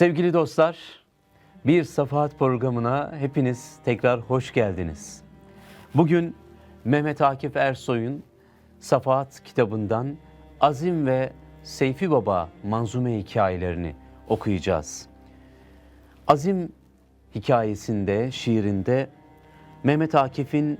Sevgili dostlar, bir Safahat programına hepiniz tekrar hoş geldiniz. Bugün Mehmet Akif Ersoy'un Safahat kitabından Azim ve Seyfi Baba manzume hikayelerini okuyacağız. Azim hikayesinde, şiirinde Mehmet Akif'in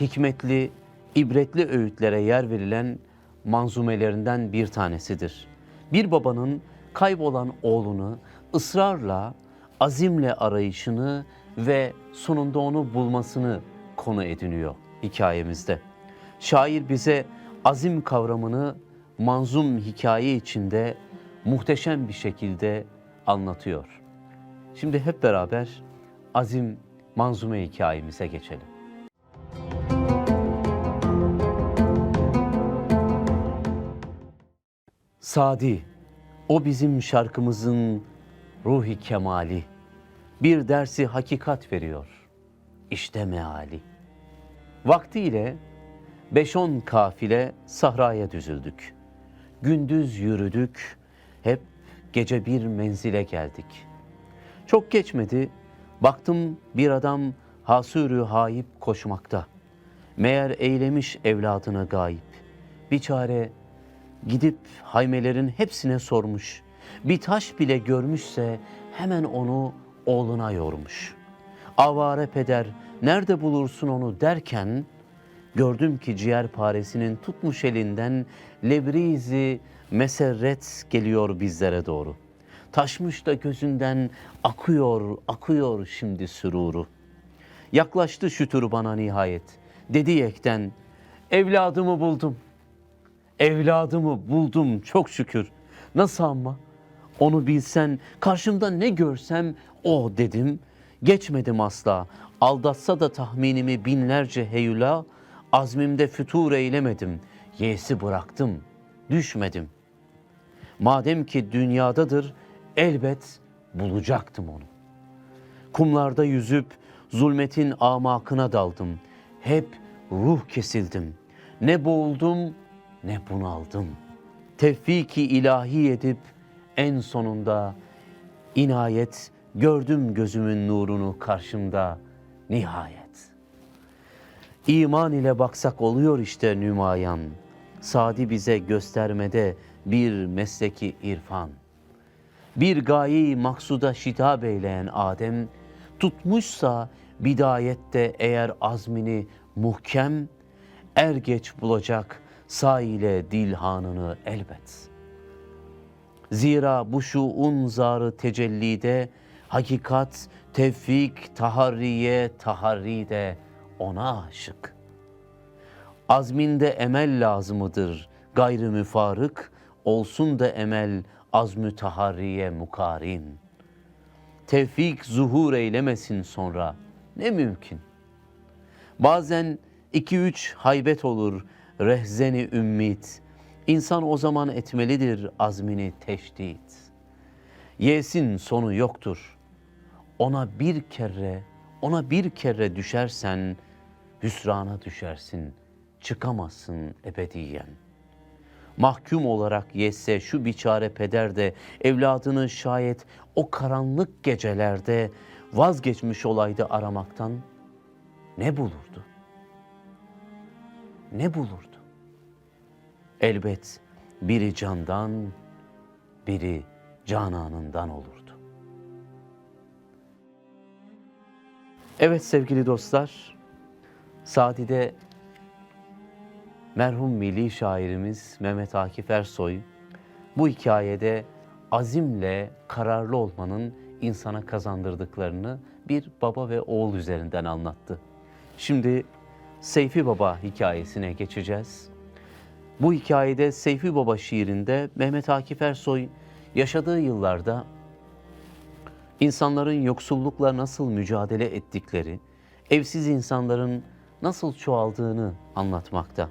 hikmetli, ibretli öğütlere yer verilen manzumelerinden bir tanesidir. Bir babanın kaybolan oğlunu ısrarla, azimle arayışını ve sonunda onu bulmasını konu ediniyor hikayemizde. Şair bize azim kavramını manzum hikaye içinde muhteşem bir şekilde anlatıyor. Şimdi hep beraber azim manzume hikayemize geçelim. Sadi, o bizim şarkımızın ruhi kemali. Bir dersi hakikat veriyor. İşte meali. Vaktiyle beş on kafile sahraya düzüldük. Gündüz yürüdük, hep gece bir menzile geldik. Çok geçmedi, baktım bir adam hasürü hayip koşmakta. Meğer eylemiş evladını gayip. Bir çare gidip haymelerin hepsine sormuş. Bir taş bile görmüşse hemen onu oğluna yormuş. Avare peder nerede bulursun onu derken gördüm ki ciğer paresinin tutmuş elinden lebrizi meserret geliyor bizlere doğru. Taşmış da gözünden akıyor, akıyor şimdi süruru. Yaklaştı şütür bana nihayet. Dedi yekten, evladımı buldum. Evladımı buldum çok şükür. Nasıl ama? Onu bilsen, karşımda ne görsem o dedim. Geçmedim asla. Aldatsa da tahminimi binlerce heyula, azmimde fütur eylemedim. Yesi bıraktım, düşmedim. Madem ki dünyadadır, elbet bulacaktım onu. Kumlarda yüzüp zulmetin amakına daldım. Hep ruh kesildim. Ne boğuldum ne bunaldım. Tevfiki ilahi edip en sonunda inayet gördüm gözümün nurunu karşımda nihayet. İman ile baksak oluyor işte nümayan. Sadi bize göstermede bir mesleki irfan. Bir gayi maksuda şitap eyleyen Adem, tutmuşsa bidayette eğer azmini muhkem, er geç bulacak sahile dilhanını elbet. Zira bu şuun zarı tecellide, hakikat, tevfik, taharriye, taharride ona aşık. Azminde emel lazımıdır, gayrı müfarık, olsun da emel azmü taharriye mukarin. Tevfik zuhur eylemesin sonra, ne mümkün. Bazen iki üç haybet olur, rehzeni ümmit. İnsan o zaman etmelidir azmini teşdit. Yesin sonu yoktur. Ona bir kere, ona bir kere düşersen hüsrana düşersin. Çıkamazsın ebediyen. Mahkum olarak yesse şu biçare peder de evladını şayet o karanlık gecelerde vazgeçmiş olaydı aramaktan ne bulurdu? ne bulurdu? Elbet biri candan, biri cananından olurdu. Evet sevgili dostlar, Sadi'de merhum milli şairimiz Mehmet Akif Ersoy bu hikayede azimle kararlı olmanın insana kazandırdıklarını bir baba ve oğul üzerinden anlattı. Şimdi Seyfi Baba hikayesine geçeceğiz. Bu hikayede Seyfi Baba şiirinde Mehmet Akif Ersoy yaşadığı yıllarda insanların yoksullukla nasıl mücadele ettikleri, evsiz insanların nasıl çoğaldığını anlatmakta.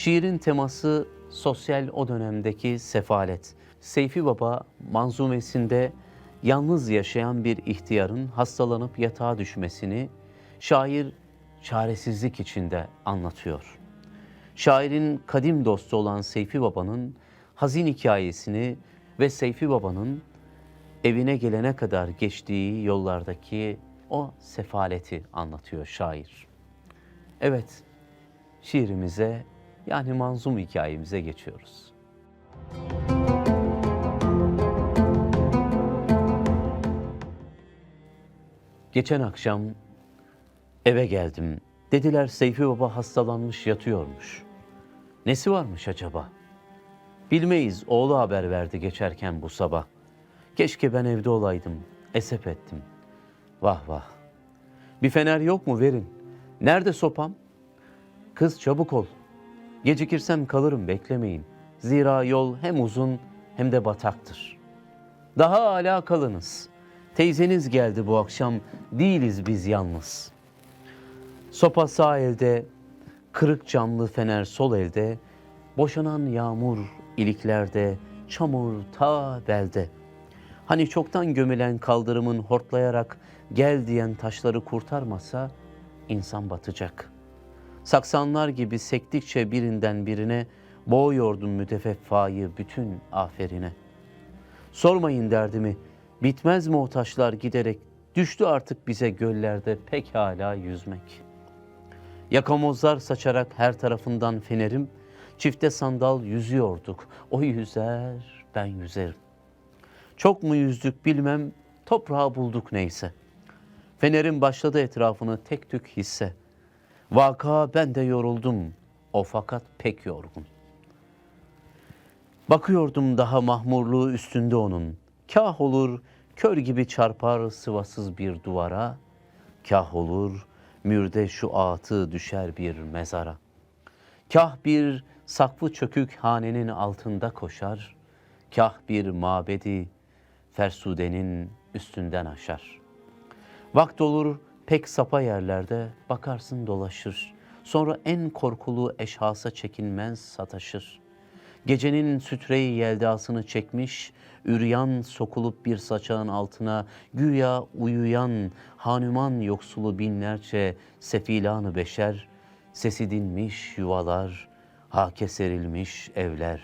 Şiirin teması sosyal o dönemdeki sefalet. Seyfi Baba manzumesinde yalnız yaşayan bir ihtiyarın hastalanıp yatağa düşmesini şair çaresizlik içinde anlatıyor. Şairin kadim dostu olan Seyfi Baba'nın hazin hikayesini ve Seyfi Baba'nın evine gelene kadar geçtiği yollardaki o sefaleti anlatıyor şair. Evet, şiirimize yani manzum hikayemize geçiyoruz. Geçen akşam eve geldim. Dediler Seyfi Baba hastalanmış yatıyormuş. Nesi varmış acaba? Bilmeyiz oğlu haber verdi geçerken bu sabah. Keşke ben evde olaydım. Esep ettim. Vah vah. Bir fener yok mu verin. Nerede sopam? Kız çabuk ol. Gecikirsem kalırım beklemeyin. Zira yol hem uzun hem de bataktır. Daha âlâ kalınız. Teyzeniz geldi bu akşam, değiliz biz yalnız. Sopa sağ elde, kırık camlı fener sol elde, boşanan yağmur iliklerde, çamur ta belde. Hani çoktan gömülen kaldırımın hortlayarak gel diyen taşları kurtarmasa insan batacak. Saksanlar gibi sektikçe birinden birine boğuyordum mütefeffayı bütün aferine. Sormayın derdimi, bitmez taşlar giderek, düştü artık bize göllerde pekala yüzmek. Yakamozlar saçarak her tarafından fenerim, çifte sandal yüzüyorduk, o yüzer, ben yüzerim. Çok mu yüzdük bilmem, toprağı bulduk neyse. Fenerin başladı etrafını tek tük hisse. Vaka ben de yoruldum, o fakat pek yorgun. Bakıyordum daha mahmurluğu üstünde onun. Kah olur kör gibi çarpar sıvasız bir duvara, kah olur mürde şu atı düşer bir mezara. Kah bir sakfı çökük hanenin altında koşar, kah bir mabedi fersudenin üstünden aşar. Vakt olur pek sapa yerlerde bakarsın dolaşır. Sonra en korkulu eşhasa çekinmez sataşır. Gecenin sütreyi yeldasını çekmiş, üryan sokulup bir saçağın altına güya uyuyan hanuman yoksulu binlerce sefilanı beşer, sesi dinmiş yuvalar, hake serilmiş evler.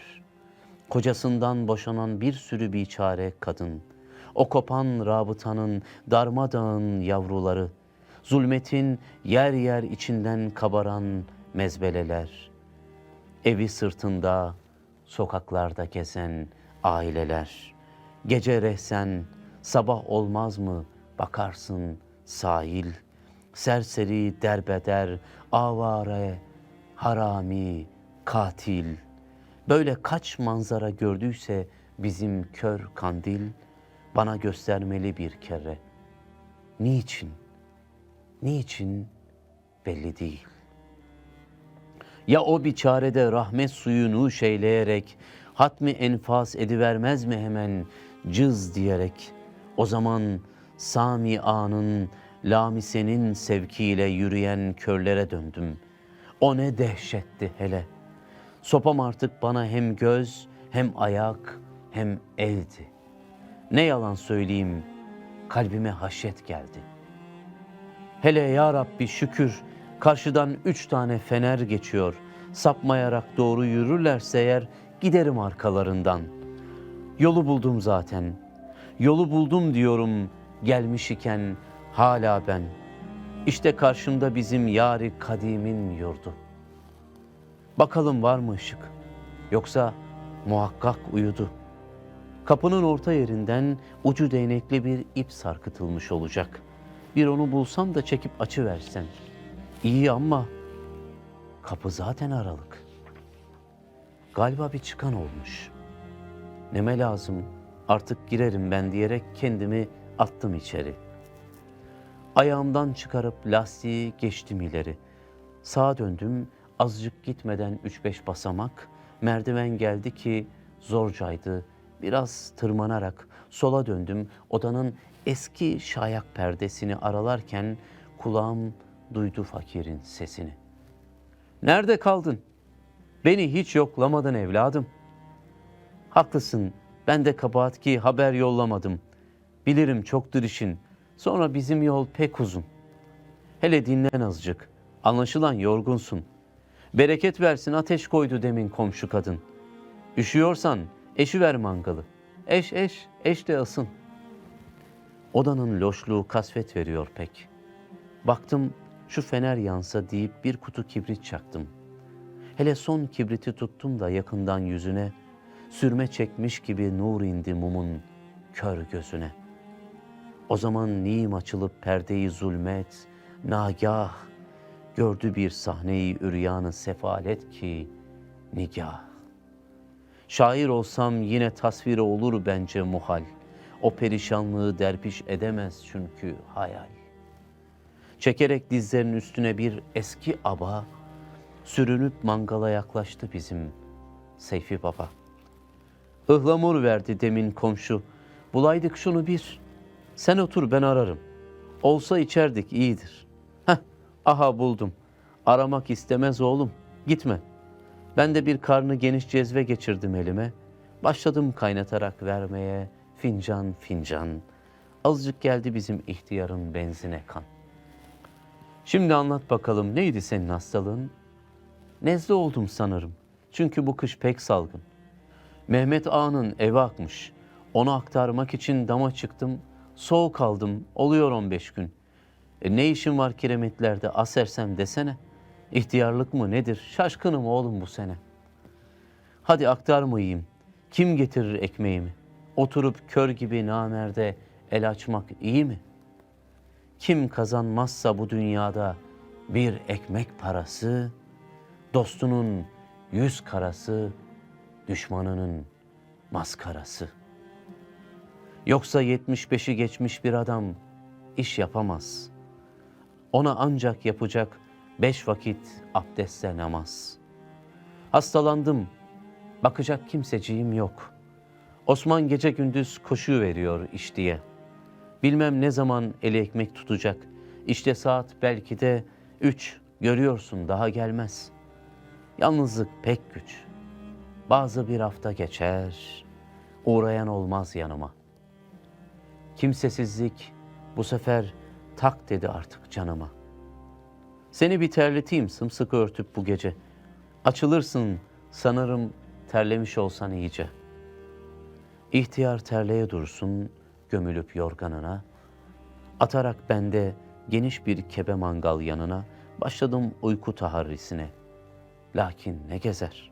Kocasından boşanan bir sürü biçare kadın, o kopan rabıtanın darmadağın yavruları, zulmetin yer yer içinden kabaran mezbeleler, evi sırtında, sokaklarda gezen aileler, gece rehsen, sabah olmaz mı bakarsın sahil, serseri derbeder, avare, harami, katil, böyle kaç manzara gördüyse bizim kör kandil, bana göstermeli bir kere. Niçin? Niçin belli değil. Ya o biçarede rahmet suyunu şeyleyerek hatmi enfas edivermez mi hemen cız diyerek o zaman Sami A'nın lamisenin sevkiyle yürüyen körlere döndüm. O ne dehşetti hele. Sopam artık bana hem göz hem ayak hem eldi. Ne yalan söyleyeyim kalbime haşyet geldi. Hele ya Rabbi şükür karşıdan üç tane fener geçiyor. Sapmayarak doğru yürürlerse eğer giderim arkalarından. Yolu buldum zaten. Yolu buldum diyorum gelmiş iken hala ben. İşte karşımda bizim yari kadimin yurdu. Bakalım var mı ışık? Yoksa muhakkak uyudu. Kapının orta yerinden ucu değnekli bir ip sarkıtılmış olacak. Bir onu bulsam da çekip açı versen. İyi ama kapı zaten aralık. Galiba bir çıkan olmuş. Neme lazım artık girerim ben diyerek kendimi attım içeri. Ayağımdan çıkarıp lastiği geçtim ileri. Sağa döndüm azıcık gitmeden üç beş basamak merdiven geldi ki zorcaydı. Biraz tırmanarak sola döndüm. Odanın eski şayak perdesini aralarken kulağım duydu fakirin sesini. Nerede kaldın? Beni hiç yoklamadın evladım. Haklısın, ben de kabahat ki haber yollamadım. Bilirim çoktur işin. Sonra bizim yol pek uzun. Hele dinlen azıcık. Anlaşılan yorgunsun. Bereket versin ateş koydu demin komşu kadın. Üşüyorsan eşi ver mangalı. Eş eş, eş de ısın. Odanın loşluğu kasvet veriyor pek. Baktım şu fener yansa deyip bir kutu kibrit çaktım. Hele son kibriti tuttum da yakından yüzüne, sürme çekmiş gibi nur indi mumun kör gözüne. O zaman niyim açılıp perdeyi zulmet, nagah, gördü bir sahneyi üryanı sefalet ki nigah. Şair olsam yine tasviri olur bence muhal. O perişanlığı derpiş edemez çünkü hayal. Çekerek dizlerinin üstüne bir eski aba, sürünüp mangala yaklaştı bizim Seyfi Baba. Ihlamur verdi demin komşu, bulaydık şunu bir. Sen otur ben ararım. Olsa içerdik iyidir. Heh, aha buldum. Aramak istemez oğlum, gitme. Ben de bir karnı geniş cezve geçirdim elime. Başladım kaynatarak vermeye fincan fincan. Azıcık geldi bizim ihtiyarın benzine kan. Şimdi anlat bakalım neydi senin hastalığın? Nezle oldum sanırım. Çünkü bu kış pek salgın. Mehmet Ağa'nın evi akmış. Onu aktarmak için dama çıktım. Soğuk aldım. Oluyor 15 gün. E ne işin var kiremitlerde asersem desene. İhtiyarlık mı nedir? Şaşkınım oğlum bu sene. Hadi aktarmayayım. Kim getirir ekmeğimi? Oturup kör gibi namerde el açmak iyi mi? Kim kazanmazsa bu dünyada bir ekmek parası, dostunun yüz karası, düşmanının maskarası. Yoksa 75'i geçmiş bir adam iş yapamaz. Ona ancak yapacak beş vakit abdestle namaz. Hastalandım, bakacak kimseciğim yok. Osman gece gündüz koşu veriyor iş diye. Bilmem ne zaman eli ekmek tutacak. İşte saat belki de üç, görüyorsun daha gelmez. Yalnızlık pek güç. Bazı bir hafta geçer, uğrayan olmaz yanıma. Kimsesizlik bu sefer tak dedi artık canıma. Seni bir terleteyim sımsıkı örtüp bu gece. Açılırsın sanırım terlemiş olsan iyice. İhtiyar terleye dursun gömülüp yorganına. Atarak bende geniş bir kebe mangal yanına başladım uyku taharrisine. Lakin ne gezer.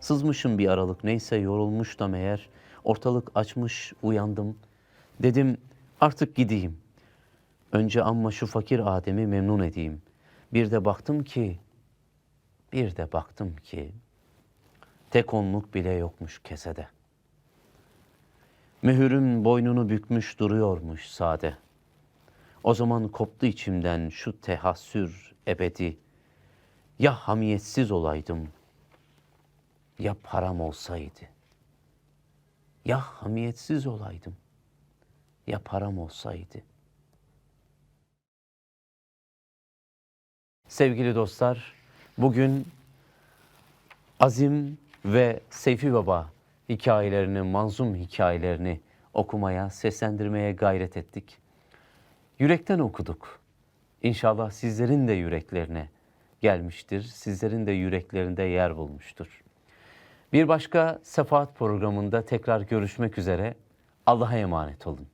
Sızmışım bir aralık neyse yorulmuş da meğer ortalık açmış uyandım. Dedim artık gideyim. Önce amma şu fakir Adem'i memnun edeyim. Bir de baktım ki, bir de baktım ki tek onluk bile yokmuş kesede. Mühürün boynunu bükmüş duruyormuş sade. O zaman koptu içimden şu tehassür ebedi. Ya hamiyetsiz olaydım, ya param olsaydı. Ya hamiyetsiz olaydım, ya param olsaydı. Sevgili dostlar, bugün Azim ve Seyfi Baba hikayelerini, manzum hikayelerini okumaya, seslendirmeye gayret ettik. Yürekten okuduk. İnşallah sizlerin de yüreklerine gelmiştir. Sizlerin de yüreklerinde yer bulmuştur. Bir başka Sefaat programında tekrar görüşmek üzere. Allah'a emanet olun.